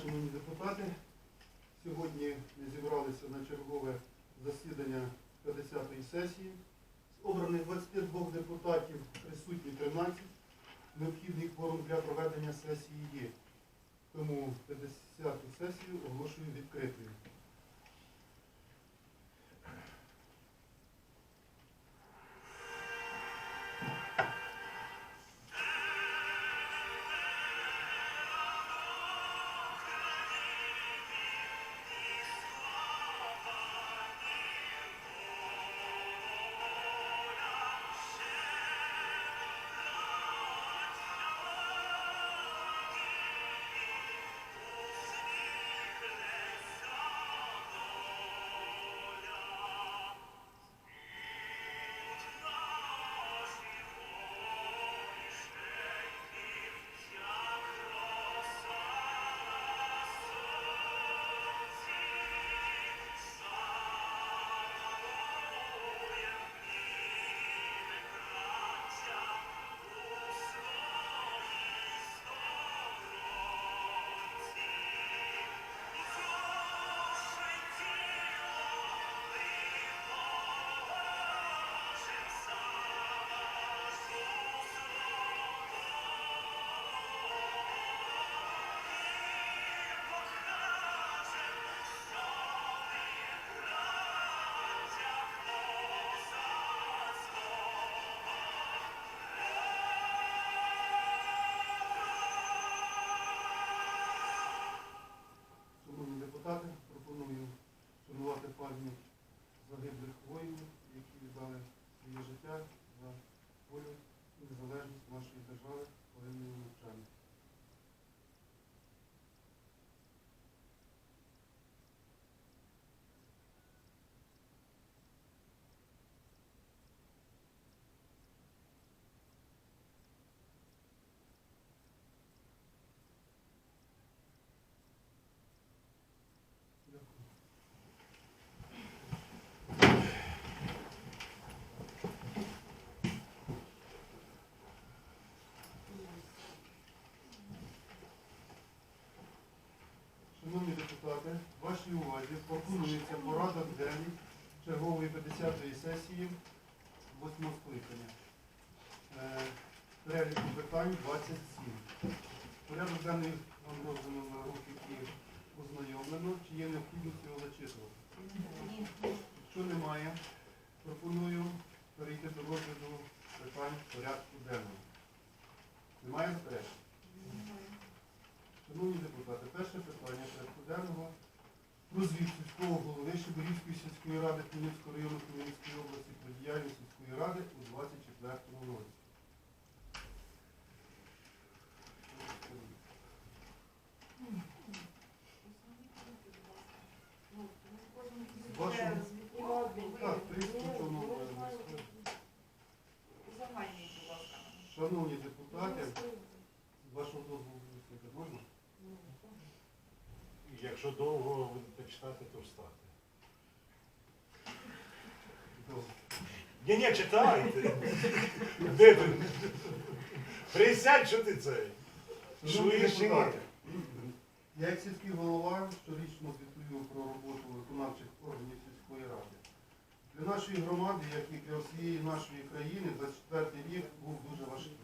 шановні депутати, сьогодні ми зібралися на чергове засідання 50-ї сесії. З обраних 22 депутатів присутні 13. Необхідний кворум для проведення сесії є. Тому 50-ту сесію оголошую відкритою. Увазі пропонується порядок денний чергової 50-ї сесії 8 скликання. Е, Перелік питань 27. Порядок денний вам роздано на руки і ознайомлено. Чи є необхідність його зачитувати? Якщо немає, пропоную перейти до розгляду питань порядку денного. Немає заперечень? Шановні депутати, перше питання порядку денного про звіт сільського голови Шибирівської сільської ради Хмельницького району Хмельницької області про діяльність сільської ради у 24 році. Читати, то встати. Ні, ні, читайте. Де ти? Присядь, що ти це? Шановні Швидше. депутати, Я як сільський голова щорічно звітую про роботу виконавчих органів сільської ради. Для нашої громади, як і для всієї нашої країни, 24 рік був дуже важкий.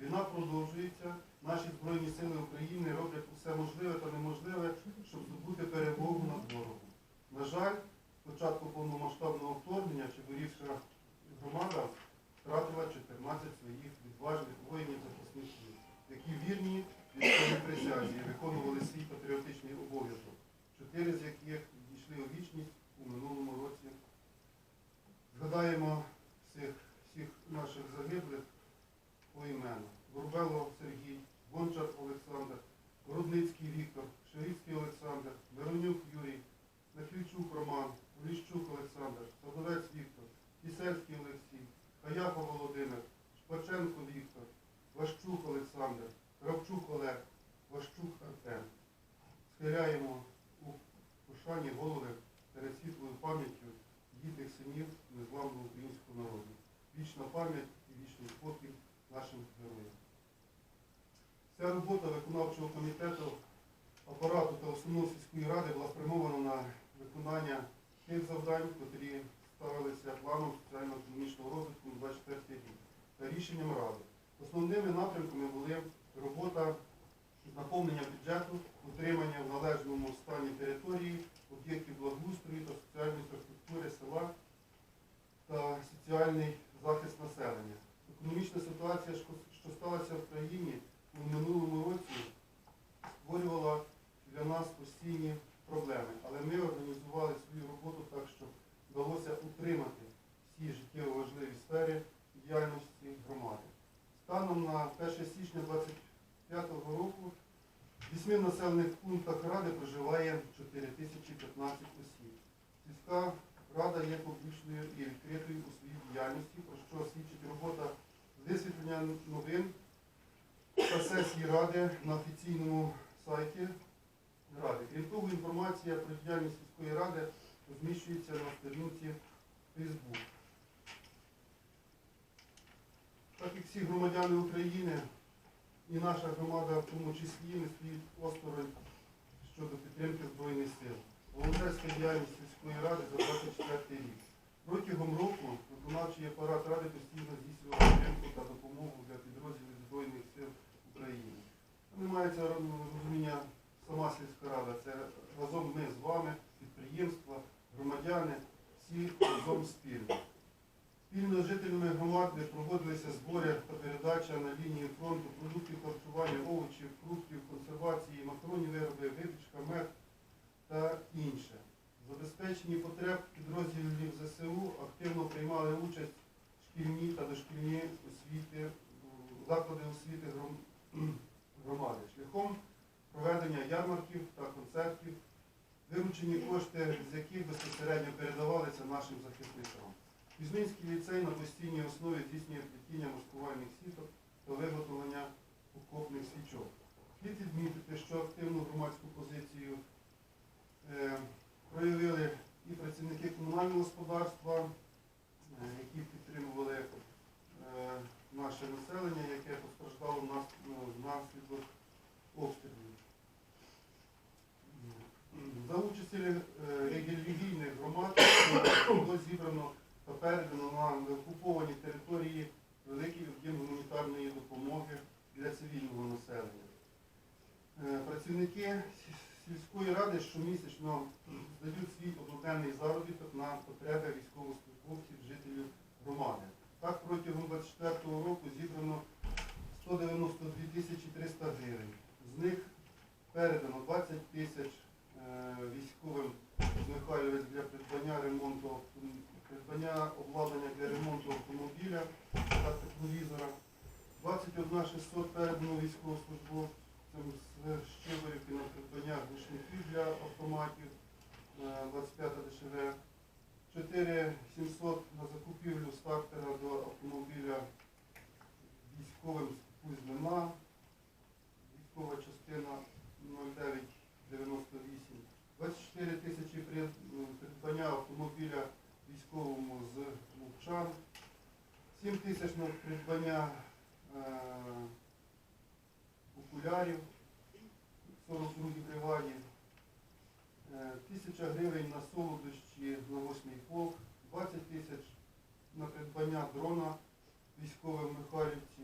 Війна продовжується, наші Збройні Сили України роблять усе можливе та неможливе, щоб здобути робота виконавчого комітету апарату та установ сільської ради була спрямована на виконання тих завдань, які ставилися планом соціально-економічного розвитку на 24 рік та рішенням ради. Основними напрямками були робота з наповнення бюджету, утримання в належному стані території, об'єктів благоустрою та соціальної інфраструктури села та соціальний захист населення. Економічна ситуація, що сталася в країні у минулому році, створювала для нас постійні проблеми. Але ми організували свою роботу так, щоб вдалося утримати всі життєво важливі сфери діяльності громади. Станом на 1 січня 2025 року в вісьми населених пунктах ради проживає 4015 осіб. Сільська рада є публічною і відкритою у своїй діяльності, про що свідчить робота висвітлення новин та сесії ради на офіційному сайті ради. Крім того, інформація про діяльність сільської ради розміщується на сторінці Facebook. Так як всі громадяни України і наша громада в тому числі не стоїть осторонь щодо підтримки Збройних сил. Волонтерська діяльність сільської ради за 24 рік. Протягом року виконавчий апарат ради постійно здійснював підтримку та допомогу для підрозділів Збройних сил України. Не мається розуміння сама сільська рада. Це разом ми з вами, підприємства, громадяни, всі разом спільно. Спільно з жителями громади проводилися збори та передача на лінії фронту продуктів харчування, овочів, фруктів, консервації, макаронні вироби, випічка, мед та інше. В забезпеченні потреб підрозділів ЗСУ активно приймали участь шкільні та дошкільні освіти, заклади освіти громади шляхом проведення ярмарків та концертів, виручені кошти, з яких безпосередньо передавалися нашим захисникам. Візмінський ліцей на постійній основі здійснює плетіння маскувальних сіток та виготовлення окопних свічок. Слід відмітити, що активну громадську позицію е, проявили і працівники комунального господарства, е, які підтримували е, наше населення, яке постраждало внас- ну, внаслідок обстрілів. За участі е, релігійних громад було зібрано та передано на окуповані території великий об'єм гуманітарної допомоги для цивільного населення. Е, Працівники сі- сільської ради щомісячно здають свій одноденний заробіток на потреби військовослужбовців, жителів громади. Так, протягом 24 року зібрано 192 тисячі 300 гривень. З них передано 20 тисяч е, військовим Михайловець для придбання ремонту придбання обладнання для ремонту автомобіля та тепловізора. 21 600 передано з Щеборівки на придбання глушників для автоматів е, 25 ДШВ. 4 700 на закупівлю стартера до автомобіля військовим з Кузьмина. Військова частина 0998. 24 тисячі придбання автомобіля військовому з Лучан. 7 тисяч на придбання е, окулярів 42 бригаді. Е, Тисяча гривень на солодощі на 8 полк, 20 тисяч на придбання дрона військовим Михайлівці,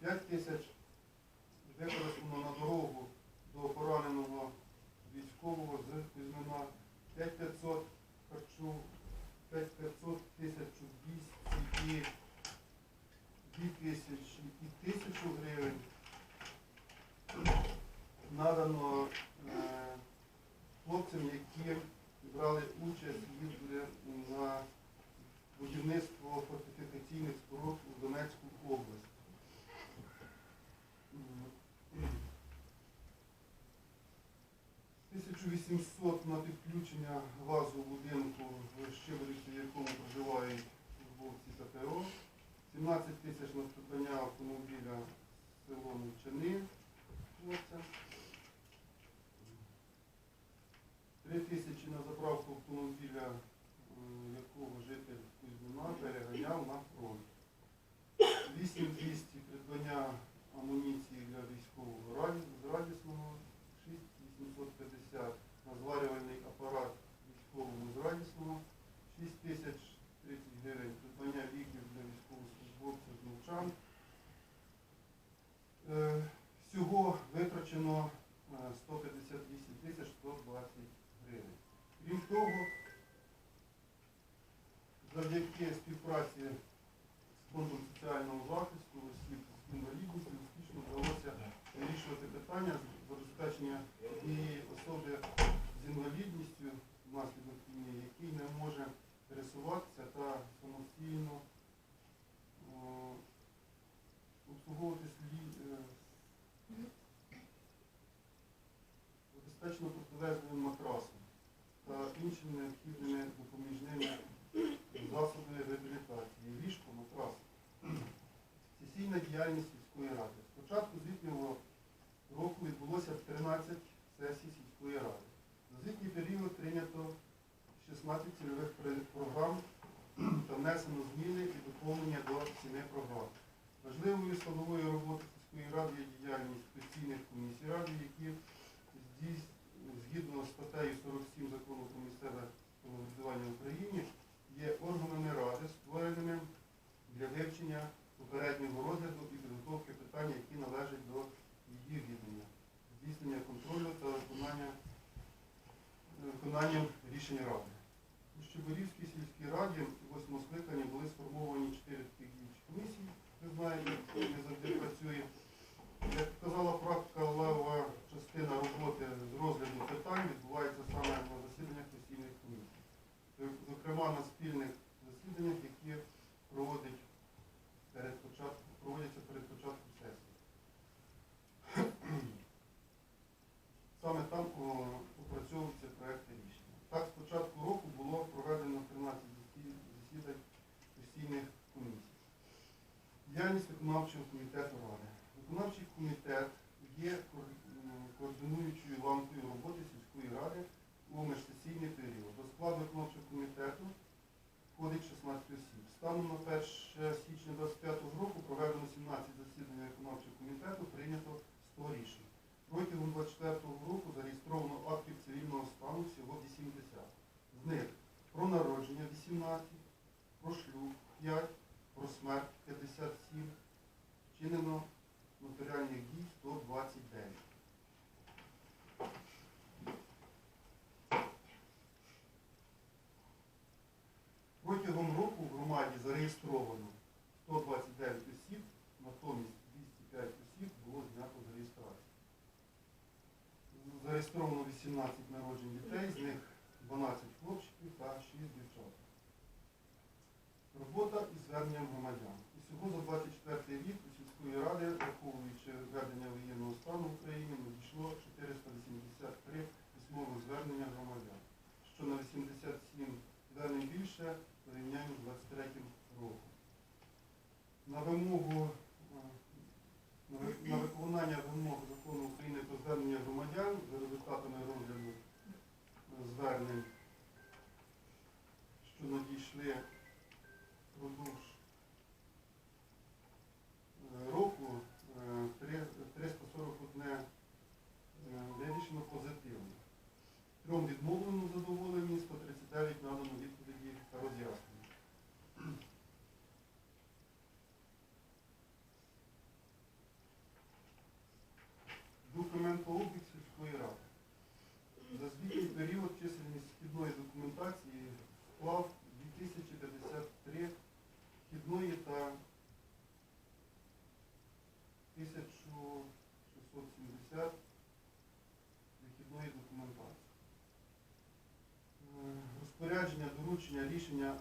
5 тисяч використано на дорогу до пораненого військового з Кузьмина, 5500 харчу, 5500 тисячу 200 і 2 тисячі і тисячу гривень в виплачено 158 е, тисяч 120 гривень. Крім того, завдяки співпраці з фондом соціального захисту осіб з інвалідністю успішно вдалося вирішувати питання забезпечення однієї особи з інвалідністю внаслідок війни, який не може пересуватися та самостійно е, обслуговуватися. Забезпечено протилежним матрасом та іншими необхідними допоміжними засобами реабілітації, ліжко, матрас. Сесійна діяльність сільської ради. З початку звітнього року відбулося 13 сесій сільської ради. За звітній період прийнято 16 цільових програм та внесено зміни і доповнення до 7 програм. Важливою складовою роботи сільської ради є діяльність постійних комісій ради, які здійс- згідно з статтею 47 закону про місцеве самоврядування в Україні є органами ради, створеними для вивчення попереднього розгляду і підготовки питань, які належать до її відання, здійснення контролю та виконання виконанням рішень ради. У Щеборівській сільській раді у восьмому скликанні були сформовані чотири таких діючі комісії. Ви знаєте, не завжди працює. Як показала практика, лева частина роботи з розгляду питань відбувається саме на засіданнях постійних комісій. Зокрема, на спільних засіданнях, які проводяться перед початком сесії. Саме там опрацьовуються проекти рішення. Так, з початку року було проведено 13 засідань постійних комісій. Діяльність виконавчого комітету Ради. Виконавчий комітет є координуючою ланкою роботи сільської ради у міжсесійний період. До складу виконавчого комітету входить 16 осіб. Станом на 1 січня 2025 року проведено 17 засідань виконавчого комітету, прийнято 100 рішень. Протягом 24 року зареєстровано актів цивільного стану всього 80. З них про народження 18, про шлюб 5, про смерть 57, вчинено 17 народжень дітей, з них 12 хлопчиків та 6 дівчат. Робота із зверненням громадян. І всього за 24 рік у сільської ради, враховуючи введення воєнного стану в Україні, надійшло 483 письмових звернення громадян, що на 87 звернень більше порівняно з 23 роком. На вимогу рішення